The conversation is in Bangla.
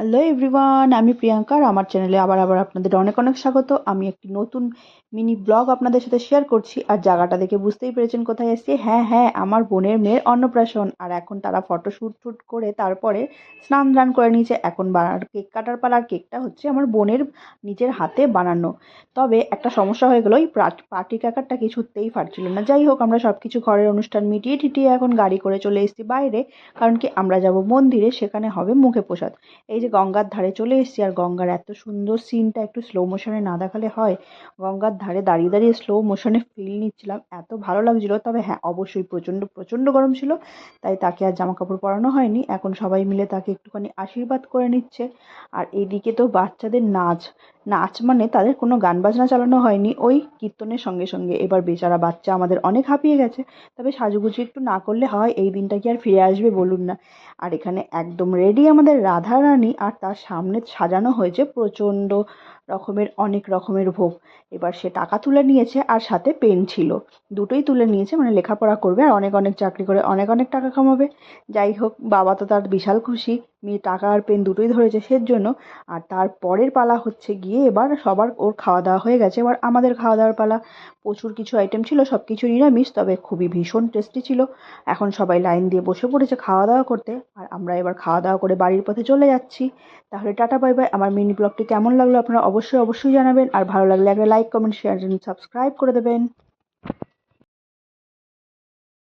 হ্যালো এভরিওয়ান আমি প্রিয়াঙ্কা আর আমার চ্যানেলে আবার আবার আপনাদের অনেক অনেক স্বাগত। আমি একটি নতুন মিনি ব্লগ আপনাদের সাথে শেয়ার করছি। আর জায়গাটা দেখে বুঝতেই পেরেছেন কোথায় এসেছি। হ্যাঁ হ্যাঁ আমার বোনের মেয়ের অন্নপ্রাশন। আর এখন তারা ফটো শ্যুট করে তারপরে স্নান দান করে নিয়েছে। এখন বানার কেক কাটার পালা আর কেকটা হচ্ছে আমার বোনের নিজের হাতে বানানো। তবে একটা সমস্যা হয়ে গেলো ওই পার্টি কাকারটা কিছুতেই ফাটছিল না। যাই হোক, আমরা সব কিছু ঘরের অনুষ্ঠান মিটিয়ে টিটিয়ে এখন গাড়ি করে চলে এসেছি বাইরে। কারণ কি, আমরা যাব মন্দিরে, সেখানে হবে মুখে প্রসাদ। এই যে গঙ্গার ধারে চলে এসেছি। আর গঙ্গার এত সুন্দর সিনটা একটু স্লো মোশনে না দেখালে হয়। গঙ্গার ধারে দাঁড়িয়ে দাঁড়িয়ে স্লো মোশনে ফিল নিচ্ছিলাম। এত ভালো লাগছিল। তবে হ্যাঁ অবশ্যই প্রচণ্ড প্রচণ্ড গরম ছিল। তাই তাকে আর জামা কাপড় পরানো হয়নি। এখন সবাই মিলে তাকে একটুখানি আশীর্বাদ করে নিচ্ছে। আর এদিকে তো বাচ্চাদের নাচ। নাচ মানে তাদের কোনো গান বাজনা চালানো হয়নি। ওই কীর্তনের সঙ্গে সঙ্গে এবার বেচারা বাচ্চা আমাদের অনেক হাঁপিয়ে গেছে। তবে সাজুগুজু একটু না করলে হয়, এই দিনটা কি আর ফিরে আসবে বলুন না। আর এখানে একদম রেডি আমাদের রাধা রানী আর তার সামনে সাজানো হয়েছে প্রচণ্ড রকমের, অনেক রকমের ভোগ। এবার সে টাকা তুলে নিয়েছে, আর সাথে পেন ছিল। দুটোই তুলে নিয়েছে মানে লেখাপড়া করবে, আর অনেক অনেক চাকরি করে অনেক অনেক টাকা কামাবে। যাই হোক, বাবা তো তার বিশাল খুশি। মেয়ে টাকা আর পেন দুটোই ধরেছে সের জন্য আর তার পরের পালা হচ্ছে গিয়ে এবার সবার ওর খাওয়া দাওয়া হয়ে গেছে। এবার আমাদের খাওয়া দাওয়ার পালা, প্রচুর কিছু আইটেম ছিল সব কিছু নিরামিষ, তবে খুবই ভীষণ টেস্টি ছিল। এখন সবাই লাইন দিয়ে বসে পড়েছে খাওয়া দাওয়া করতে। আর আমরা এবার খাওয়া দাওয়া করে বাড়ির পথে চলে যাচ্ছি। তাহলে টাটা বাই বাই আমার মিনি ব্লগটি কেমন লাগল আপনারা অবশ্যই অবশ্যই জানাবেন। আর ভালো লাগলে একটা লাইক কমেন্ট শেয়ার সাবস্ক্রাইব করে দেবেন।